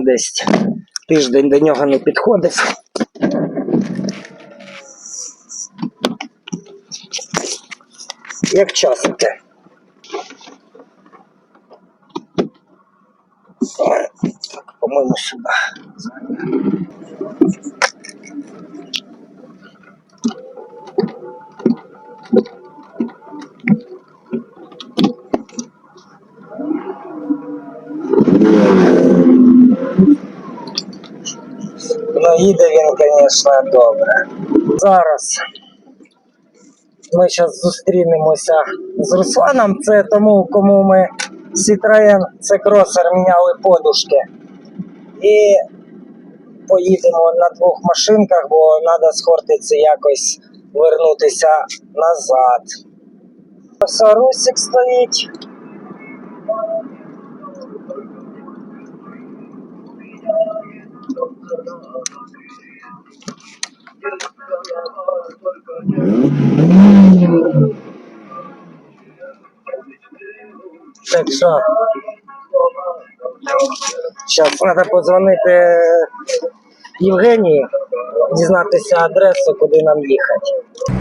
Десь тиждень до нього не підходив. Як часики. Так, по-моєму, сюди. Ну, їде він, звісно, добре. Зараз ми зараз зустрінемося з Русланом. Це тому, кому ми Citroen c кросер міняли подушки. І поїдемо на двох машинках, бо треба схортитися якось вернутися назад. Ось Русик стоїть. Так що. Зараз треба подзвонити Євгенії, дізнатися адресу, куди нам їхати.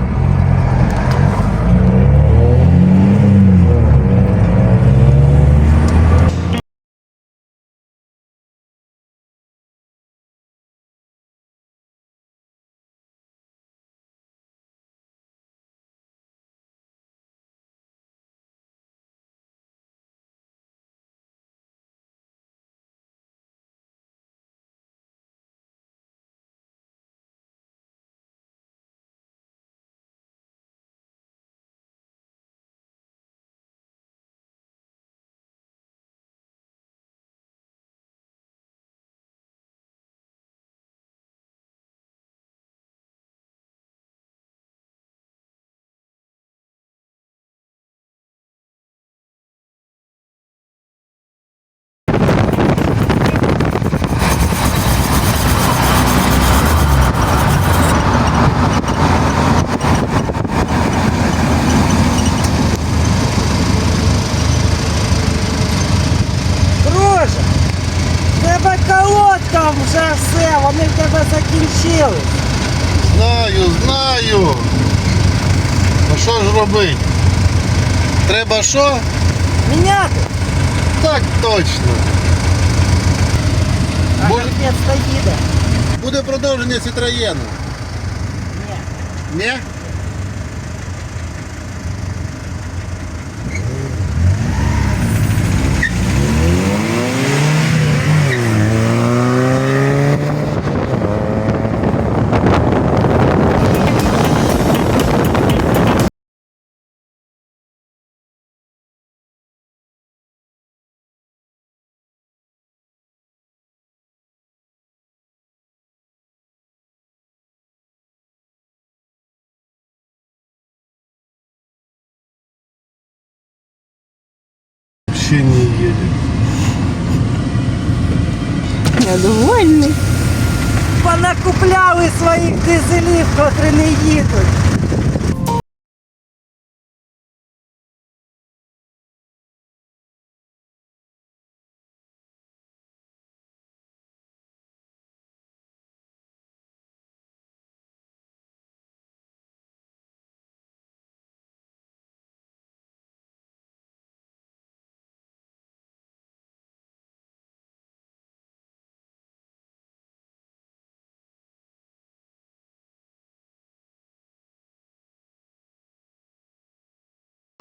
закінчили. Знаю, знаю. Ну що ж робити? Треба що? Міняти. Так точно. А Може- капець то їде. Буде продовження Сітроєну. Ні. Ні? Не едет. Я довольний. Понакупляли своїх дизелів, котрі не їдуть.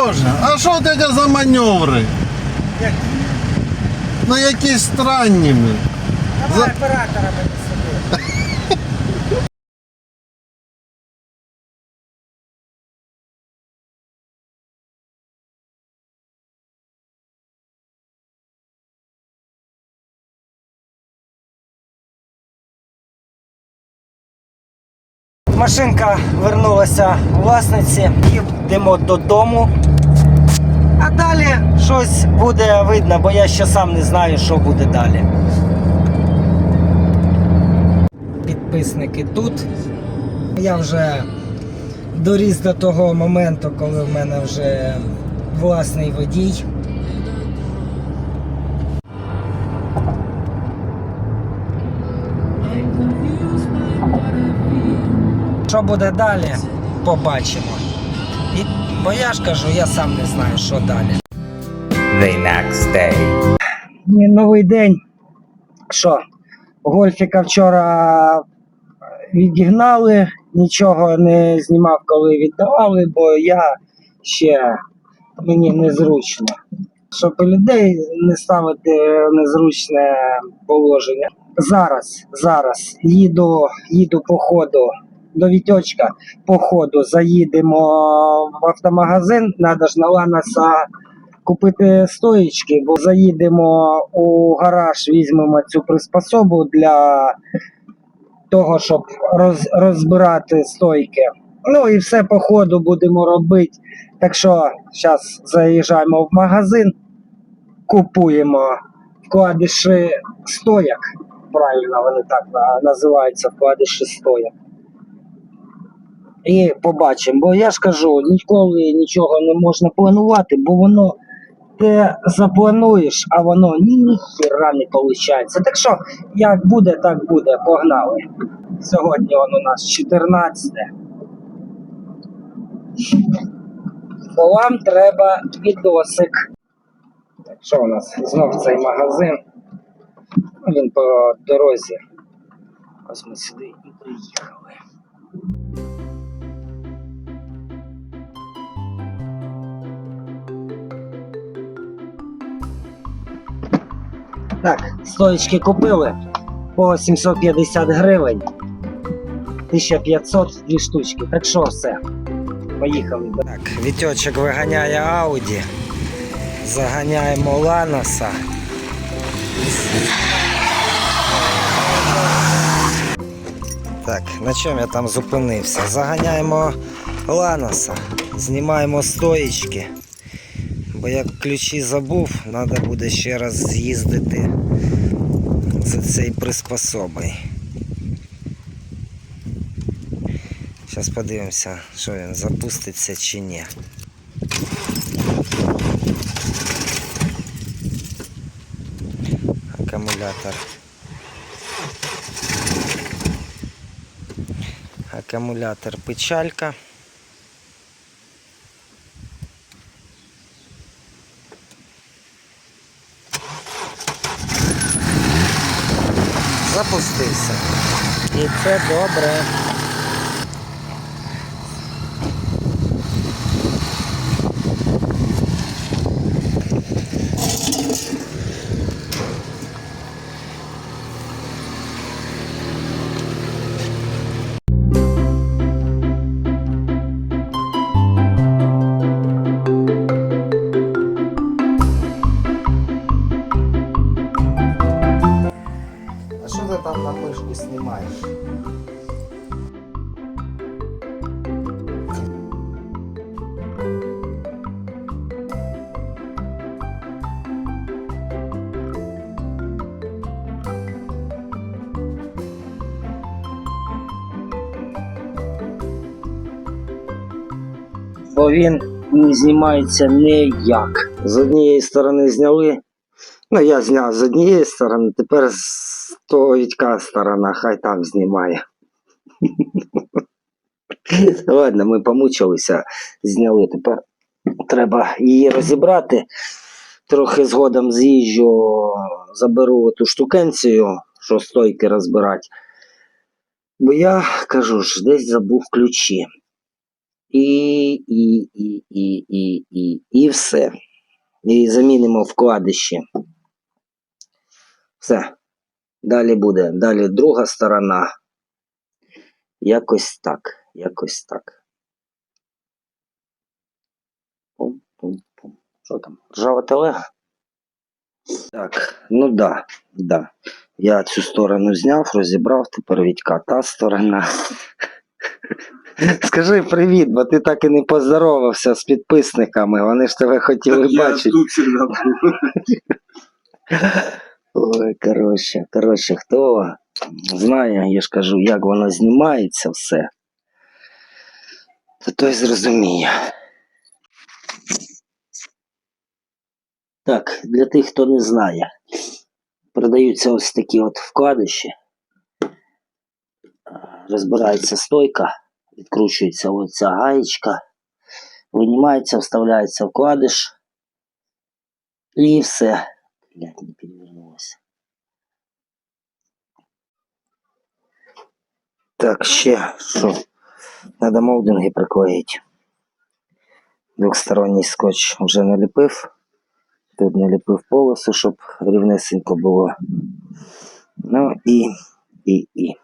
Боже, а що таке за маневри? Як? Ну якісь странні. ми. Давай За- оператора мені собі. Машинка вернулася власниці, їдемо додому. А далі щось буде видно, бо я ще сам не знаю, що буде далі. Підписники тут. Я вже доріс до того моменту, коли в мене вже власний водій. Що буде далі, побачимо. І, бо я ж кажу, я сам не знаю, що далі. The next day. Новий день. Що? Гольфіка вчора відігнали, нічого не знімав, коли віддавали, бо я ще мені незручно. Щоб людей не ставити в незручне положення. Зараз, зараз їду, їду по ходу до Вітьочка, по ходу заїдемо в автомагазин, треба ж на Ланаса купити стоїчки, бо заїдемо у гараж, візьмемо цю приспособу для того, щоб роз, розбирати стойки. Ну і все по ходу будемо робити. Так що зараз заїжджаємо в магазин, купуємо вкладиші стояк. Правильно вони так називаються вкладиші стояк. І побачимо. Бо я ж кажу, ніколи нічого не можна планувати, бо воно ти заплануєш, а воно ніхіра не виходить. Так що, як буде, так буде. Погнали. Сьогодні он у нас 14. Бо вам треба відосик. Так, що у нас? Знов цей магазин. Він по дорозі. Ось ми сюди і приїхали. Так, стоечки купили по 750 гривень. 1500 дві штучки. Так що все. Поїхали. Так, Вітьочок виганяє Ауді. Заганяємо Ланоса. Так, на чому я там зупинився? Заганяємо Ланоса, знімаємо стоїчки. Бо як ключі забув, треба буде ще раз з'їздити за цей приспособою. Зараз подивимося, що він запуститься чи ні. Акумулятор. Акумулятор печалька. Запустився. І це добре. Він не знімається ніяк. З однієї сторони зняли. Ну, я зняв з однієї сторони, тепер з того Вітька сторона, хай там знімає. Ладно, ми помучилися, зняли. Тепер треба її розібрати. Трохи згодом з'їжджу, заберу ту штукенцію, що стойки розбирати. Бо я кажу ж, десь забув ключі. І, і, і, і, і, і, і все. І замінимо вкладище. Все. Далі буде. Далі друга сторона. Якось так. Якось так. Що там? Ржава телега? Так, ну да, да. Я цю сторону зняв, розібрав, тепер Вітька та сторона. Скажи привіт, бо ти так і не поздоровався з підписниками. Вони ж тебе хотіли бачити. Ой, коротше, коротше, хто знає, я ж кажу, як воно знімається все, то той зрозуміє. Так, для тих, хто не знає, продаються ось такі от вкладиші. Розбирається стойка, відкручується оця гаєчка, винімається, вставляється вкладиш і все. Блядь, не перевернулося. Так, ще що? Надо молдинги приклеїти. Двохсторонній скотч вже наліпив. Тут наліпив полосу, щоб рівнесенько було. Ну і, і, і.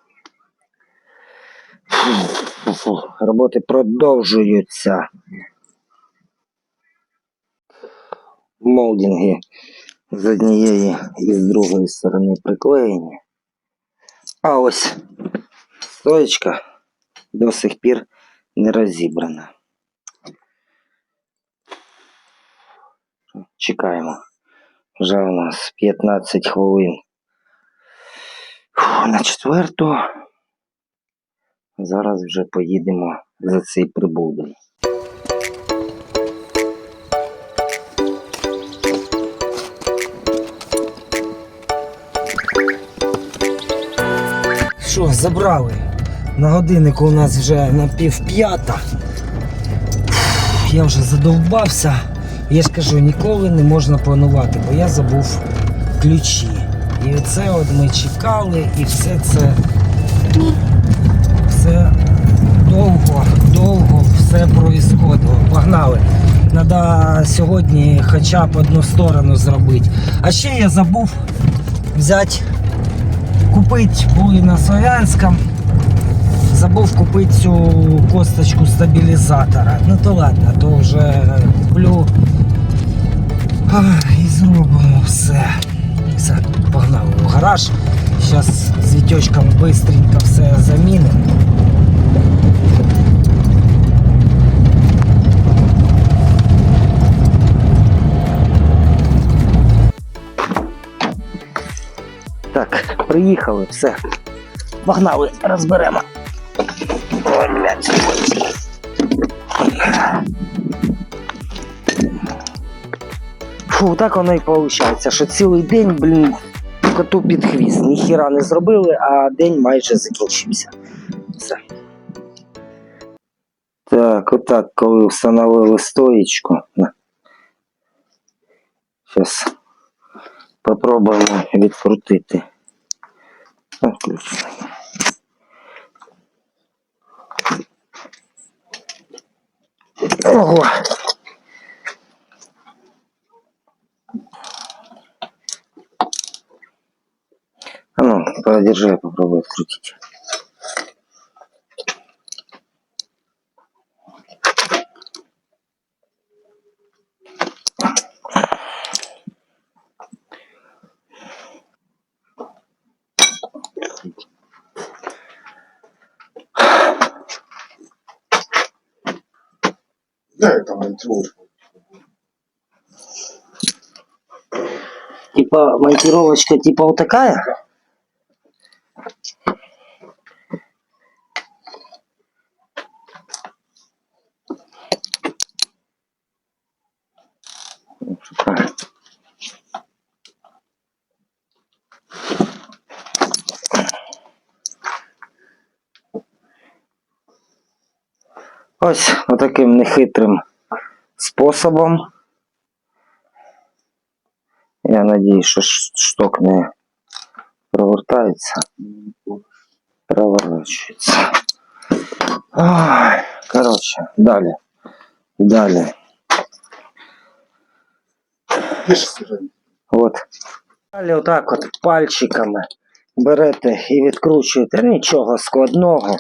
Роботи продовжуються. Молдинги з однієї і з другої сторони приклеєні. А ось стоечка до сих пір не розібрана. Чекаємо. Вже у нас 15 хвилин. Фу, на четверту. Зараз вже поїдемо за цей прибудой. Що, забрали? На годиннику у нас вже на пів п'ята. Я вже задовбався. Я ж кажу, ніколи не можна планувати, бо я забув ключі. І оце от ми чекали, і все це. Довго, довго все проїсходило. Погнали. Треба сьогодні хоча б одну сторону зробити. А ще я забув взяти, купити були на Слов'янському. Забув купити цю косточку стабілізатора. Ну то ладно, то вже куплю і зробимо все. Все, погнали в гараж. Зараз з Вітьочком швидко все замінимо. Приїхали, все. Погнали, розберемо. Ой, блядь. Фу, так воно і виходить, що цілий день, блін, коту під хвіст. Ніхіра не зробили, а день майже закінчився. Все. Так, отак, коли встановили стоїчку. Зараз попробуємо відкрутити. О, включено. Ого! А ну, подержи, я попробую открутить. Монтировка. Типа монтировочка типа вот такая? Ось отаким нехитрим способом. Я надіюсь, що ш- шток не провертається. Проворачується. Ой, коротше, далі. Далі. От. Далі отак от пальчиками берете і відкручуєте. Нічого складного.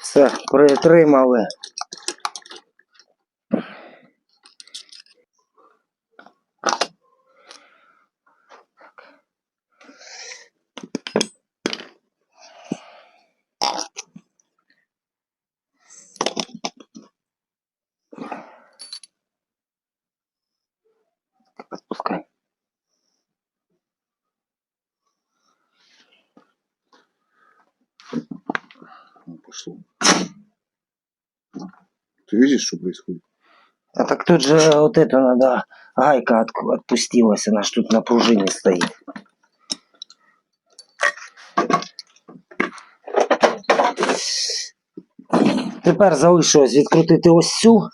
Все, притримали. Пошло. Ты видишь, что происходит? А так тут же вот это надо, гайка от, отпустилась, она ж тут на пружине стоит. Тепер залишилось відкрутити ось цю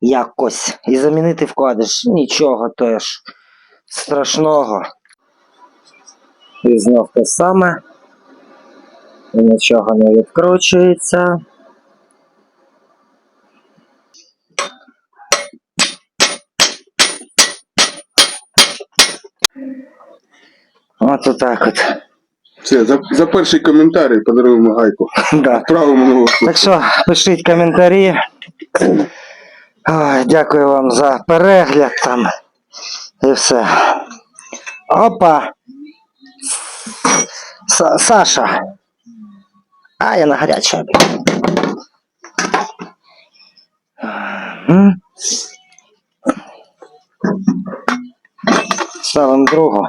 якось і замінити вкладиш. Нічого теж страшного. І знов те саме. Нічого не відкручується. От отак от. Все, за, за перший коментарій подаруємо гайку. Да. Правимо нового. Так що пишіть коментарі. Ой, дякую вам за перегляд там. І все. Опа. Са- Саша. А, я на гаряче. Ставимо другу.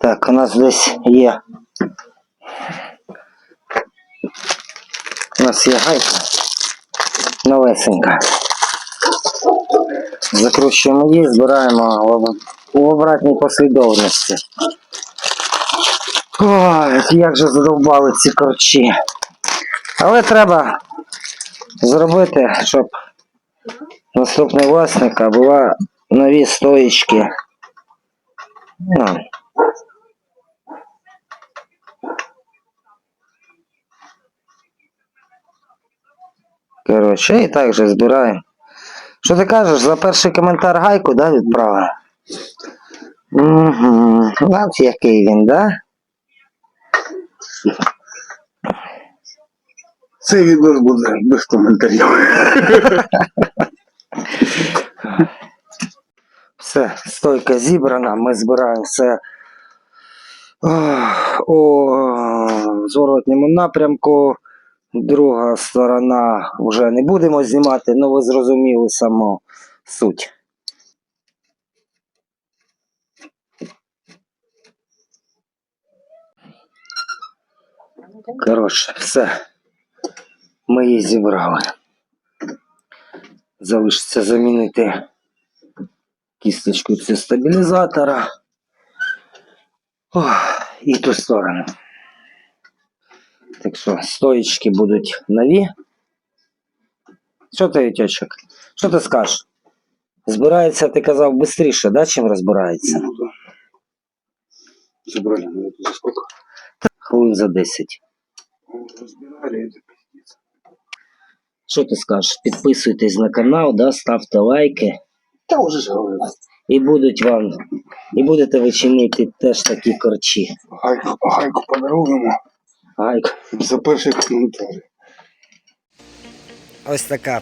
Так, у нас десь є. У нас є гайка. Новесенька. Закручуємо її, збираємо в, обратній послідовності. Ой, як же задовбали ці корчі. Але треба зробити, щоб наступний власника була нові стоїчки. Ну, Коротше, і так же збираємо. Що ти кажеш, за перший коментар гайку, да, відправив? Угу. От який він, да? Цей відео буде без коментарів. Все, стойка зібрана, ми збираємо все у зворотньому напрямку. Друга сторона вже не будемо знімати, але ви зрозуміли саму суть. Коротше, все. Ми її зібрали. Залишиться замінити кісточку цю стабілізатора. Ох, і ту сторону. Так що стоїчки будуть нові. Що ти, Вітьочок? Що ти скажеш? Збирається, ти казав, швидше, да, чим розбирається? Ну. Забрали мы это за сколько? Хвилин за 10. Разбирали это пиздец. Що ти скажеш? Підписуйтесь на канал, да, ставте лайки. Да уже же говорю. І будуть вам, і будете ви чинити теж такі корчі. Гайку, гайку подаруємо Ай, за перший коментар. Ось така